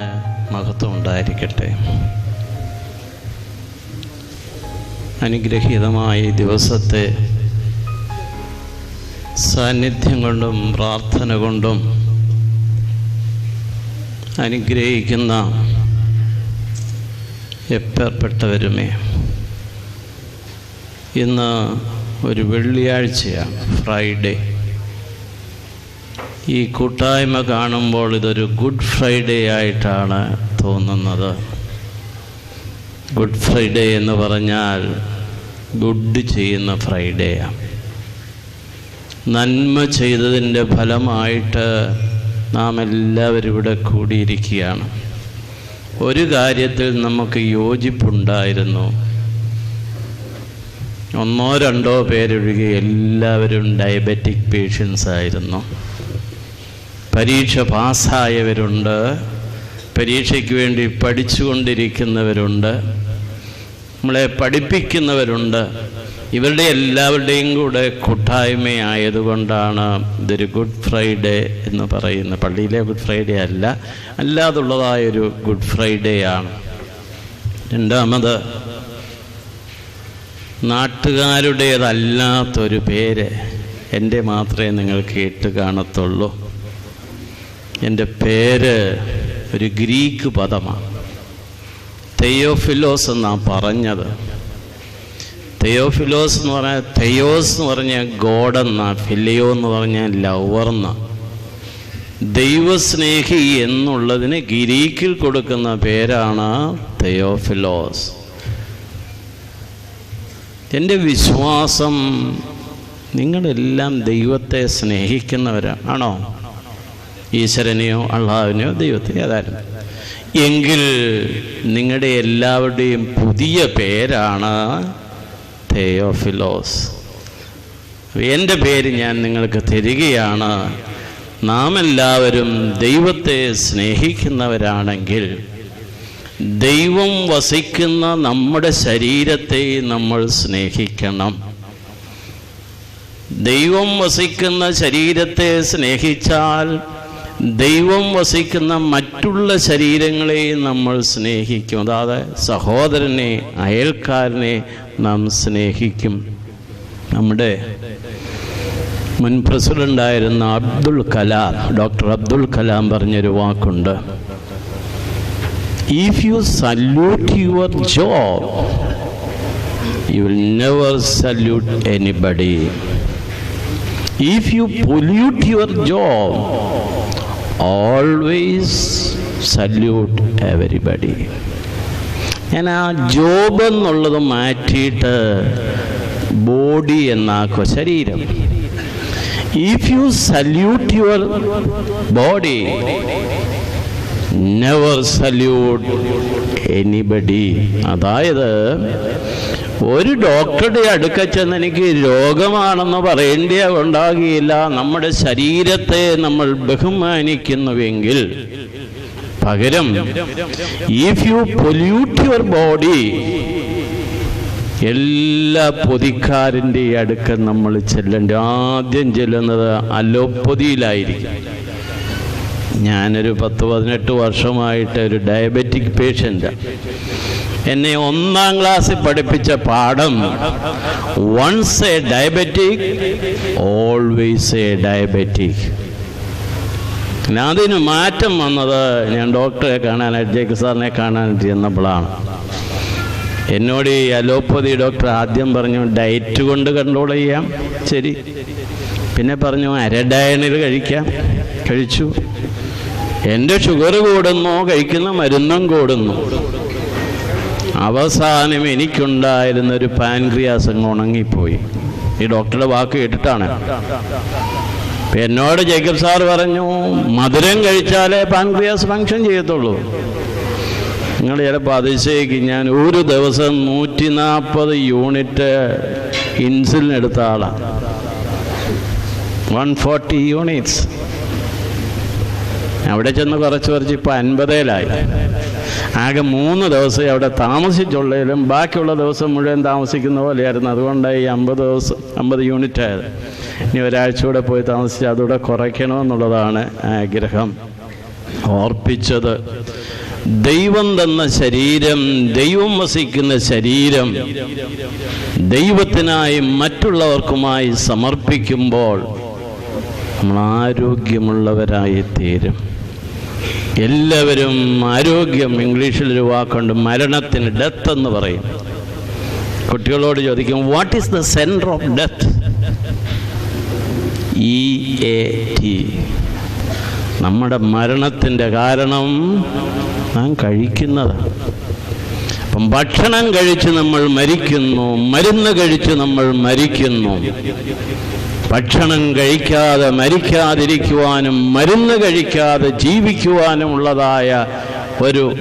ദൈവത്തിന് മഹത്വം ഉണ്ടായിരിക്കട്ടെ അനുഗ്രഹീതമായ ദിവസത്തെ സാന്നിധ്യം കൊണ്ടും പ്രാർത്ഥന കൊണ്ടും അനുഗ്രഹിക്കുന്ന എപ്പേർപ്പെട്ടവരുമേ. ഇന്ന് ഒരു വെള്ളിയാഴ്ചയാണ് ഫ്രൈഡേ. ഈ കൂട്ടായ്മ കാണുമ്പോൾ ഇതൊരു ഗുഡ് ഫ്രൈഡേ ആയിട്ടാണ് തോന്നുന്നത്. ഗുഡ് ഫ്രൈഡേ എന്ന് പറഞ്ഞാൽ ഗുഡ് ചെയ്യുന്ന ഫ്രൈഡേയാണ് നന്മ ചെയ്തതിന്റെ ഫലമായിട്ട് നാം എല്ലാവരും ഇവിടെ കൂടിയിരിക്കുകയാണ്. ഒരു കാര്യത്തിൽ നമുക്ക് യോജിപ്പുണ്ടായിരുന്നു. ഒന്നോ രണ്ടോ പേരൊഴികെ എല്ലാവരും ഡയബറ്റിക് പേഷ്യൻസ് ആയിരുന്നു. പരീക്ഷ പാസ്സായവരുണ്ട്. പരീക്ഷയ്ക്ക് വേണ്ടി പഠിച്ചുകൊണ്ടിരിക്കുന്നവരുണ്ട്. നമ്മളെ പഠിപ്പിക്കുന്നവരുണ്ട്. ഇവരുടെ എല്ലാവരുടെയും കൂടെ കൂട്ടായ്മയായതുകൊണ്ടാണ് ഇതൊരു ഗുഡ് ഫ്രൈഡേ എന്ന് പറയുന്നത്. പള്ളിയിലെ ഗുഡ് ഫ്രൈഡേ അല്ല അല്ലാതുള്ളതായൊരു ഗുഡ് ഫ്രൈഡേ ആണ് രണ്ടാമത് നാട്ടുകാരുടേതല്ലാത്തൊരു പേര് എന്റെ മാത്രമേ നിങ്ങൾ കേട്ട് കാണത്തുള്ളൂ. എന്റെ പേര് ഒരു ഗ്രീക്ക് പദമാണ്. തെയോഫിലോസ് എന്നാണ് പറഞ്ഞത്. തെയോഫിലോസ് എന്ന് പറഞ്ഞാൽ തെയോസ് എന്ന് പറഞ്ഞാൽ ഗോഡെന്ന ഫിലിയോ എന്ന് പറഞ്ഞാൽ ലവർന്ന ദൈവസ്നേഹി എന്നുള്ളതിന് ഗ്രീക്കിൽ കൊടുക്കുന്ന പേരാണ് തെയോഫിലോസ്. എന്റെ വിശ്വാസം നിങ്ങളെല്ലാം ദൈവത്തെ സ്നേഹിക്കുന്നവരാണ് ആണോ? ഈശ്വരനെയോ അള്ളാഹുവിനെയോ ദൈവത്തെ ഏതായാലും എങ്കിൽ നിങ്ങളുടെ എല്ലാവരുടെയും പുതിയ പേരാണ് തെയോഫിലോസ് എന്റെ പേര് ഞാൻ നിങ്ങൾക്ക് തരികയാണ്. നാം എല്ലാവരും ദൈവത്തെ സ്നേഹിക്കുന്നവരാണെങ്കിൽ ദൈവം വസിക്കുന്ന നമ്മുടെ ശരീരത്തെ നമ്മൾ സ്നേഹിക്കണം. ദൈവം വസിക്കുന്ന ശരീരത്തെ സ്നേഹിച്ചാൽ ദൈവം വസിക്കുന്ന മറ്റുള്ള ശരീരങ്ങളെയും നമ്മൾ സ്നേഹിക്കും. അതായത് സഹോദരനെ അയൽക്കാരനെ നാം സ്നേഹിക്കും. നമ്മുടെ മുൻ പ്രസിഡന്റായിരുന്ന അബ്ദുൾ കലാം ഡോക്ടർ അബ്ദുൾ കലാം പറഞ്ഞൊരു വാക്കുണ്ട്. If you salute your job you will never salute anybody if you pollute your job always salute everybody ഞാൻ ആ ജോബ് എന്നുള്ളത് മാറ്റിയിട്ട് ബോഡി എന്നാക്കുക ശരീരം. If you salute your body never salute anybody അതായത് ഒരു ഡോക്ടറുടെ അടുക്ക ചെന്ന് എനിക്ക് രോഗമാണെന്ന് പറയേണ്ട ഉണ്ടാകില്ല നമ്മുടെ ശരീരത്തെ നമ്മൾ ബഹുമാനിക്കുന്നുവെങ്കിൽ പകരം if you pollute your body എല്ലാ പൊതിക്കാരന്റെ അടുക്ക നമ്മൾ ചെല്ലേണ്ട. ആദ്യം ചെല്ലുന്നത് അലോപ്പതിയിലായിരിക്കും. ഞാനൊരു പത്ത് പതിനെട്ട് വർഷമായിട്ട് ഒരു ഡയബറ്റിക് പേഷ്യന്റാണ് എന്നെ ഒന്നാം ക്ലാസ്സിൽ പഠിപ്പിച്ച പാഠം once a diabetic always a diabetic അതിന് മാറ്റം വന്നത് ഞാൻ ഡോക്ടറെ കാണാനായിട്ട് ജേക്ക് സാറിനെ കാണാനായിട്ട് ചെന്നപ്പോഴാണ്. എന്നോട് ഈ അലോപ്പതി ഡോക്ടർ ആദ്യം പറഞ്ഞു ഡയറ്റ് കൊണ്ട് കൺട്രോൾ ചെയ്യാം. ശരി. പിന്നെ പറഞ്ഞു അരഡയണിൽ കഴിക്കാം. കഴിച്ചു. എന്റെ ഷുഗർ കൂടുന്നു കഴിക്കുന്ന മരുന്നും കൂടുന്നു. അവസാനം എനിക്കുണ്ടായിരുന്ന ഒരു പാൻക്രിയാസ് അങ്ങ് ഉണങ്ങിപ്പോയി. ഈ ഡോക്ടറുടെ വാക്ക് കേട്ടിട്ടാണ്. എന്നോട് ജേക്കബ് സാർ പറഞ്ഞു മധുരം കഴിച്ചാലേ പാൻക്രിയാസ് ഫങ്ഷൻ ചെയ്യത്തുള്ളൂ. നിങ്ങൾ ചിലപ്പോൾ അതിശയിക്കും ഞാൻ ഒരു ദിവസം നൂറ്റി നാൽപ്പത് യൂണിറ്റ് ഇൻസുലിൻ എടുത്ത ആളാണ് വൺ ഫോർട്ടി യൂണിറ്റ്സ്. അവിടെ ചെന്ന് കുറച്ച് കുറച്ച് ഇപ്പോൾ അൻപതേലായി. ആകെ മൂന്ന് ദിവസം അവിടെ താമസിച്ചുള്ളതിലും ബാക്കിയുള്ള ദിവസം മുഴുവൻ താമസിക്കുന്ന പോലെയായിരുന്നു. അതുകൊണ്ടാണ് ഈ അമ്പത് ദിവസം അമ്പത് യൂണിറ്റ് ആയത്. ഇനി ഒരാഴ്ച കൂടെ പോയി താമസിച്ച് അതുകൂടെ കുറയ്ക്കണമെന്നുള്ളതാണ് ആഗ്രഹം. ഓർപ്പിച്ചത്. ദൈവം തന്ന ശരീരം ദൈവം വസിക്കുന്ന ശരീരം ദൈവത്തിനായി മറ്റുള്ളവർക്കുമായി സമർപ്പിക്കുമ്പോൾ നമ്മൾ ആരോഗ്യമുള്ളവരായി തീരും. എല്ലാവരും ആരോഗ്യം ഇംഗ്ലീഷിൽ ഒരു വാക്കുണ്ട് മരണത്തിന് ഡെത്ത് എന്ന് പറയും. കുട്ടികളോട് ചോദിക്കും what is the centre of death E A T നമ്മുടെ മരണത്തിന്റെ കാരണം നാം കഴിക്കുന്നതാണ് അപ്പം ഭക്ഷണം കഴിച്ച് നമ്മൾ മരിക്കുന്നു മരുന്ന് കഴിച്ച് നമ്മൾ മരിക്കുന്നു. ഭക്ഷണം കഴിക്കാതെ മരിക്കാതിരിക്കുവാനും മരുന്ന് കഴിക്കാതെ ജീവിക്കുവാനുമുള്ളതായ ഒരു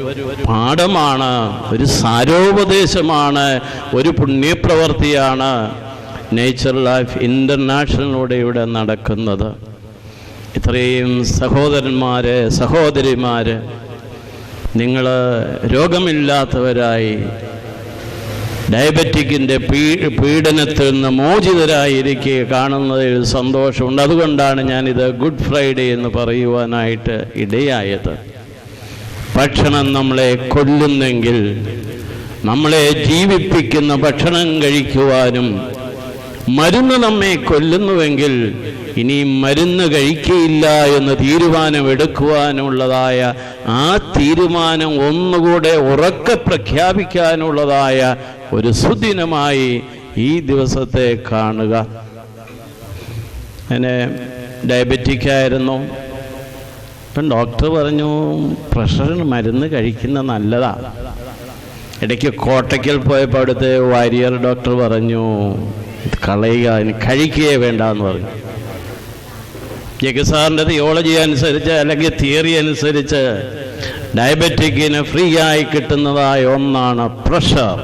പാഠമാണ് ഒരു സാരോപദേശമാണ് ഒരു പുണ്യപ്രവൃത്തിയാണ് നേച്ചർ ലൈഫ് ഇന്റർനാഷണലിലൂടെ ഇവിടെ നടക്കുന്നത്. ഇത്രയും സഹോദരന്മാർ സഹോദരിമാർ നിങ്ങൾ രോഗമില്ലാത്തവരായി ഡയബറ്റിക്കിന്റെ പീ പീഡനത്തിൽ നിന്ന് മോചിതരായിരിക്കുക കാണുന്നതിൽ സന്തോഷമുണ്ട്. അതുകൊണ്ടാണ് ഞാനിത് ഗുഡ് ഫ്രൈഡേ എന്ന് പറയുവാനായിട്ട് ഇടയായത്. ഭക്ഷണം നമ്മളെ കൊല്ലുന്നെങ്കിൽ നമ്മളെ ജീവിപ്പിക്കുന്ന ഭക്ഷണം കഴിക്കുവാനും മരുന്ന് നമ്മെ കൊല്ലുന്നുവെങ്കിൽ ഇനി മരുന്ന് കഴിക്കയില്ല എന്ന് തീരുമാനമെടുക്കുവാനുള്ളതായ ആ തീരുമാനം ഒന്നുകൂടെ ഉറക്ക പ്രഖ്യാപിക്കാനുള്ളതായ ഒരു സുദിനമായി ഈ ദിവസത്തെ കാണുക. എന്നെ ഡയബറ്റിക് ആയിരുന്നു ഇപ്പം ഡോക്ടർ പറഞ്ഞു പ്രഷറിന് മരുന്ന് കഴിക്കുന്ന നല്ലതാണ് ഇടയ്ക്ക് കോട്ടയ്ക്കൽ പോയപ്പോൾ അവിടുത്തെ വാരിയർ ഡോക്ടർ പറഞ്ഞു കളയുക കഴിക്കുകയേ വേണ്ട എന്ന് പറഞ്ഞു. ജഗസാറിന്റെ തിയോളജി അനുസരിച്ച് അല്ലെങ്കിൽ തിയറി അനുസരിച്ച് ഡയബറ്റിക്കിന് ഫ്രീ ആയി കിട്ടുന്നതായ ഒന്നാണ് പ്രഷർ.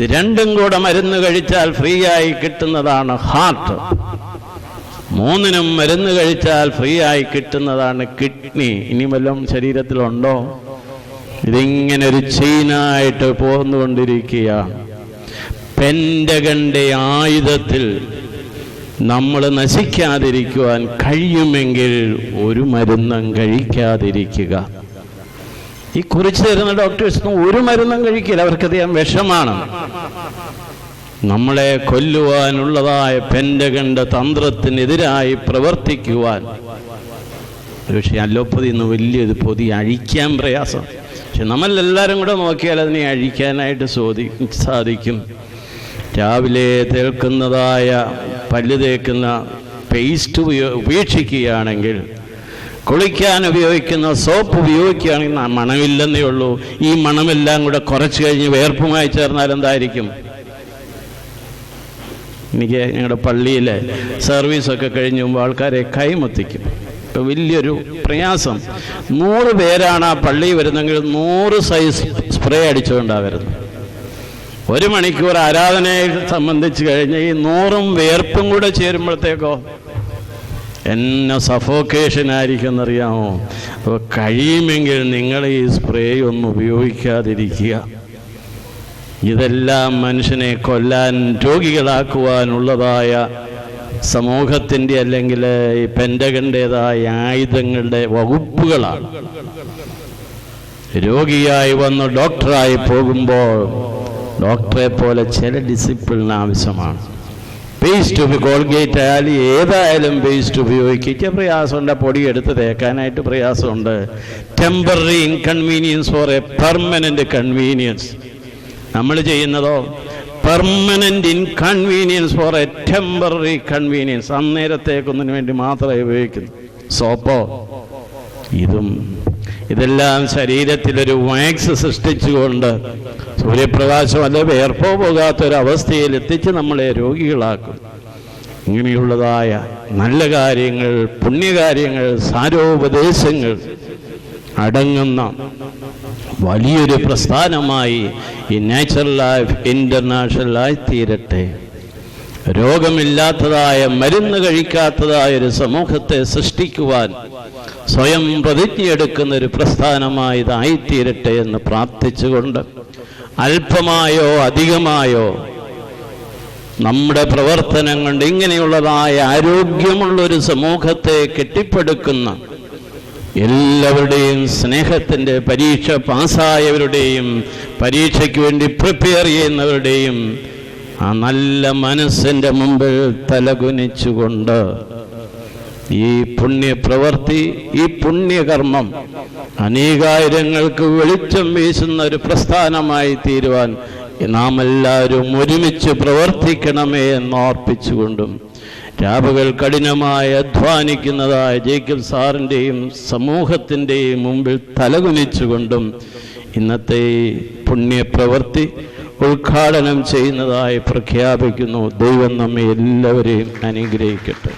രണ്ടും കൂടെ മരുന്ന് കഴിച്ചാൽ ഫ്രീ ആയി കിട്ടുന്നതാണ് ഹാർട്ട്. മൂന്നിനും മരുന്ന് കഴിച്ചാൽ ഫ്രീ ആയി കിട്ടുന്നതാണ് കിഡ്നി. ഇനി വല്ലതും ശരീരത്തിലുണ്ടോ? ഇതിങ്ങനെ ഒരു ചെയിനായിട്ട് പോന്നുകൊണ്ടിരിക്കുകയാണ് പെൻഡകന്റെ ആയുധത്തിൽ നമ്മൾ നശിക്കാതിരിക്കുവാൻ കഴിയുമെങ്കിൽ ഒരു മരുന്നും കഴിക്കാതിരിക്കുക. ഈ കുറിച്ച് തരുന്ന ഡോക്ടേഴ്സ് ഒരു മരുന്നും കഴിക്കില്ല. അവർക്കറിയാം വിഷമാണ്. നമ്മളെ കൊല്ലുവാനുള്ളതായ പെൻഡകണ്ട തന്ത്രത്തിനെതിരായി പ്രവർത്തിക്കുവാൻ. പക്ഷേ അലോപ്പതി ഇന്ന് വലിയൊരു പൊതി അഴിക്കാൻ പ്രയാസം. പക്ഷെ നമ്മളെല്ലാവരും കൂടെ നോക്കിയാൽ അതിനെ അഴിക്കാനായിട്ട് ചോദി സാധിക്കും. രാവിലെ തേൽക്കുന്നതായ പല്ല് തേക്കുന്ന പേസ്റ്റ് ഉപയോ ഉപേക്ഷിക്കുകയാണെങ്കിൽ കുളിക്കാൻ ഉപയോഗിക്കുന്ന സോപ്പ് ഉപയോഗിക്കുകയാണെങ്കിൽ മണമില്ലെന്നേ ഉള്ളൂ. ഈ മണമെല്ലാം കൂടെ കുറച്ച് കഴിഞ്ഞ് വേർപ്പുമായി ചേർന്നാൽ എന്തായിരിക്കും? എനിക്ക് ഞങ്ങളുടെ പള്ളിയിലെ സർവീസൊക്കെ കഴിഞ്ഞ് മുമ്പ് ആൾക്കാരെ കൈമൊത്തിക്കും. ഇപ്പം വലിയൊരു പ്രയാസം. നൂറ് പേരാണ് ആ പള്ളി വരുന്നെങ്കിൽ നൂറ് സൈസ് സ്പ്രേ അടിച്ചുകൊണ്ടാണ് ഒരു മണിക്കൂർ ആരാധനയെ സംബന്ധിച്ച് കഴിഞ്ഞ് ഈ നൂറും വേർപ്പും കൂടെ ചേരുമ്പോഴത്തേക്കോ എന്നെ സഫോക്കേഷൻ ആയിരിക്കും എന്നറിയാമോ അപ്പോൾ കഴിയുമെങ്കിൽ നിങ്ങൾ ഈ സ്പ്രേ ഒന്നും ഉപയോഗിക്കാതിരിക്കുക. ഇതെല്ലാം മനുഷ്യനെ കൊല്ലാൻ രോഗികളാക്കുവാനുള്ളതായ സമൂഹത്തിന്റെ അല്ലെങ്കിൽ ഈ പെൻഡകന്റെതായ ആയുധങ്ങളുടെ വകുപ്പുകളാണ്. രോഗിയായി വന്ന് ഡോക്ടറായി പോകുമ്പോൾ ഡോക്ടറെ പോലെ ചില ഡിസിപ്ലിൻ ആവശ്യമാണ്. പേസ്റ്റ് കോൾഗേറ്റ് ആയാലും ഏതായാലും പേസ്റ്റ് ഉപയോഗിക്കുക പ്രയാസമുണ്ട് പൊടി എടുത്ത് തേക്കാനായിട്ട് പ്രയാസമുണ്ട്. Temporary inconvenience for a permanent convenience നമ്മൾ ചെയ്യുന്നതോ? Permanent inconvenience for a temporary convenience അന്നേരത്തേക്കൊന്നിനു വേണ്ടി മാത്രമേ ഉപയോഗിക്കുന്നു സോപ്പോ? ഇതും ഇതെല്ലാം ശരീരത്തിലൊരു വാക്സ് സൃഷ്ടിച്ചുകൊണ്ട് സൂര്യപ്രകാശം അല്ലെ വേർപ്പോ പോകാത്തൊരവസ്ഥയിൽ എത്തിച്ച് നമ്മളെ രോഗികളാക്കും. ഇങ്ങനെയുള്ളതായ നല്ല കാര്യങ്ങൾ പുണ്യകാര്യങ്ങൾ സാരോപദേശങ്ങൾ അടങ്ങുന്ന വലിയൊരു പ്രസ്ഥാനമായി ഈ നാച്ചുറൽ ലൈഫ് ഇന്റർനാഷണലായി തീരട്ടെ. രോഗമില്ലാത്തതായ മരുന്ന് കഴിക്കാത്തതായ ഒരു സമൂഹത്തെ സൃഷ്ടിക്കുവാൻ സ്വയം പ്രതിജ്ഞയെടുക്കുന്ന ഒരു പ്രസ്ഥാനമായി ഇതായിത്തീരട്ടെ എന്ന് പ്രാർത്ഥിച്ചുകൊണ്ട് അല്പമായോ അധികമായോ നമ്മുടെ പ്രവർത്തനം കൊണ്ട് ഇങ്ങനെയുള്ളതായ ആരോഗ്യമുള്ള ഒരു സമൂഹത്തെ കെട്ടിപ്പടുക്കുന്ന എല്ലാവരുടെയും സ്നേഹത്തിന്റെ പരീക്ഷ പാസ്സായവരുടെയും പരീക്ഷയ്ക്ക് വേണ്ടി പ്രിപ്പയർ ചെയ്യുന്നവരുടെയും ആ നല്ല മനസ്സിന്റെ മുമ്പിൽ തലകുനിച്ചുകൊണ്ട് ഈ പുണ്യപ്രവൃത്തി ഈ പുണ്യകർമ്മം അനേകായിരങ്ങൾക്ക് വെളിച്ചം വീശുന്ന ഒരു പ്രസ്ഥാനമായി തീരുവാൻ നാം എല്ലാവരും ഒരുമിച്ച് പ്രവർത്തിക്കണമേ എന്ന് ഓർപ്പിച്ചുകൊണ്ടും രാവുകൾ കഠിനമായി അധ്വാനിക്കുന്നതായ ജേക്കബ് സാറിന്റെയും സമൂഹത്തിന്റെയും മുമ്പിൽ തലകുനിച്ചുകൊണ്ടും ഇന്നത്തെ ഈ പുണ്യപ്രവൃത്തി ഉദ്ഘാടനം ചെയ്യുന്നതായി പ്രഖ്യാപിക്കുന്നു. ദൈവം നമ്മെ എല്ലാവരെയും അനുഗ്രഹിക്കട്ടെ.